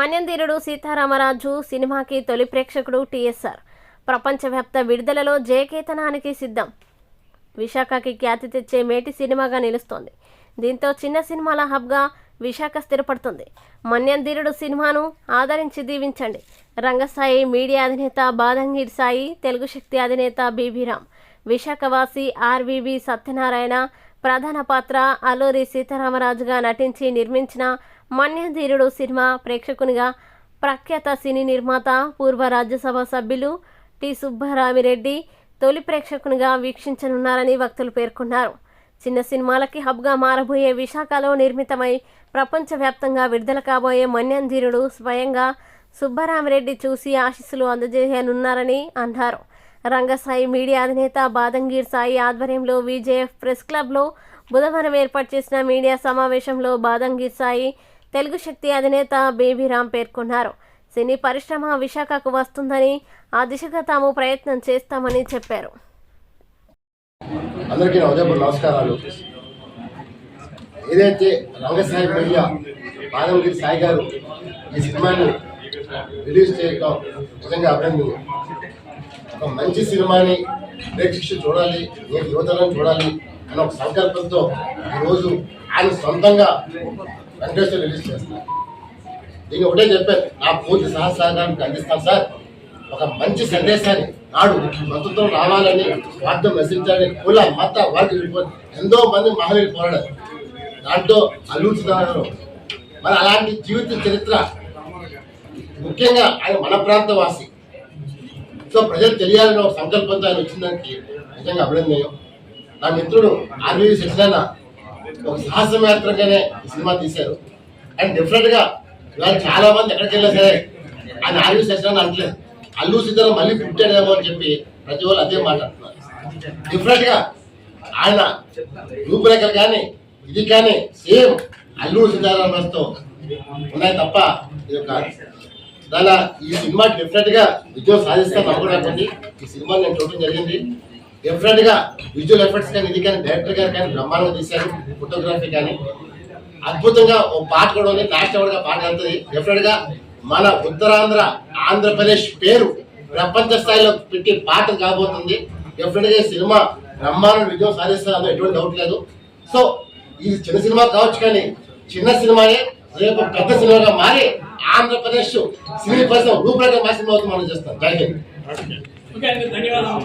మన్యంధీరుడు సీతారామరాజు సినిమాకి తొలి ప్రేక్షకుడు టీఎస్ఆర్. ప్రపంచవ్యాప్త విడుదలలో జయకేతనానికి సిద్ధం. విశాఖకి ఖ్యాతి తెచ్చే మేటి సినిమాగా నిలుస్తోంది. దీంతో చిన్న సినిమాల హబ్గా విశాఖ స్థిరపడుతుంది. మన్యంధీరుడు సినిమాను ఆదరించి దీవించండి. రంగస్థాయి మీడియా అధినేత బాదంగిరి సాయి తెలుగు శక్తి అధినేత బీబీరామ్ విశాఖవాసి ఆర్వీవి సత్యనారాయణ ప్రధాన పాత్ర అల్లూరి సీతారామరాజుగా నటించి నిర్మించిన మన్యధీరుడు సినిమా ప్రేక్షకునిగా ప్రఖ్యాత సినీ నిర్మాత పూర్వ రాజ్యసభ సభ్యులు టి. సుబ్బారామిరెడ్డి తొలి ప్రేక్షకునిగా వీక్షించనున్నారని వక్తలు పేర్కొన్నారు. చిన్న సినిమాలకి హబ్గా మారబోయే విశాఖలో నిర్మితమై ప్రపంచవ్యాప్తంగా విడుదల కాబోయే మన్యంధీరుడు స్వయంగా సుబ్బారామిరెడ్డి చూసి ఆశీస్సులు అందజేయనున్నారని అన్నారు. రంగసాయి మీడియా అధినేత బాదంగీర్ సాయి ఆధ్వర్యంలో విజేఎఫ్ ప్రెస్ క్లబ్లో బుధవారం ఏర్పాటు చేసిన మీడియా సమావేశంలో బాదంగీర్ సాయి తెలుగు శక్తి అధినేత బేబీరామ్ పేర్కొన్నారు. సినీ పరిశ్రమ విశాఖకు వస్తుందని ఆ దిశగా తాము ప్రయత్నం చేస్తామని చెప్పారు. అందరికీ నమస్కారాలు. ఏదైతే రంగసాయి మీడియా బాదంగిరి సాయి గారు ఈ సినిమాని రిలీజ్ చేయడం నిజంగా అభినందనీయం. ఒక మంచి సినిమాని ప్రేక్షకులు చూడాలి నేను యువతరం చూడాలి అన్న ఒక సంకల్పంతో ఈరోజు ఆయన సొంతంగా వెంకటేశ్వర రిలీజ్ చేస్తారు దీన్ని ఒకటే చెప్పారు నా పూర్తి సహసారానికి అందిస్తాను సార్. ఒక మంచి సందేశాన్ని నాడు స్వతంత్రం రావాలని వాటితో నశించాలని కుల మత వర్గ విడిపోయి ఎంతో మంది మహిళలు పోరాడారు. దాంట్లో అల్లుతున్నారు మరి అలాంటి జీవిత చరిత్ర ముఖ్యంగా ఆయన మన ప్రాంత వాసి సో ప్రజలు తెలియాలని ఒక సంకల్పంతో ఆయన వచ్చిందానికి నిజంగా అభినందనీయం. నా మిత్రుడు ఆర్వీ సత్యనారాయణ ఒక సాహసం యాత్రగానే సినిమా తీశారు. అండ్ డిఫరెంట్గా ఇవాళ చాలా మంది ఎక్కడికి వెళ్ళా సరే ఆయన ఆర్వీ సత్యనారాయణ అంటలేదు అల్లు సీతారాం మళ్ళీ పుట్టాడేమో అని చెప్పి ప్రతి వాళ్ళు అదే మాట్లాడుతున్నారు డిఫరెంట్గా ఆయన రూపురేఖలు కానీ ఇది కానీ సేమ్ అల్లు సీతారాం రాజుతో ఉన్నాయి తప్ప ఇది ఒక దాని ఈ సినిమా డెఫినెట్గా విజయం సాధిస్తా నమ్మకం ఈ సినిమా నేను చూడటం జరిగింది. డెఫినెట్గా విజువల్ ఎఫెక్ట్స్ కానీ ఇది కానీ డైరెక్టర్ గారు కానీ బ్రహ్మాండంగా తీశారు ఫోటోగ్రఫీ కానీ. అద్భుతంగా ఓ పాట కూడా ఉంది నాట్యవాడిగా పాట వెళ్తుంది. డెఫినెట్గా మన ఉత్తరాంధ్ర ఆంధ్రప్రదేశ్ పేరు ప్రపంచ స్థాయిలో పెట్టి పాట కాబోతుంది. డెఫినెట్గా ఈ సినిమా బ్రహ్మాండ విజయం సాధిస్తారని ఎటువంటి డౌట్ లేదు. సో ఇది చిన్న సినిమా కావచ్చు కానీ చిన్న సినిమానే రేపు పెద్ద సినిమాగా మారి ఆంధ్రప్రదేశ్ సినీ పరిశ్రమ రూపురేఖ మా సినిమా అవుతుంది మనం చేస్తాం. జై హింద్. ధన్యవాదాలు.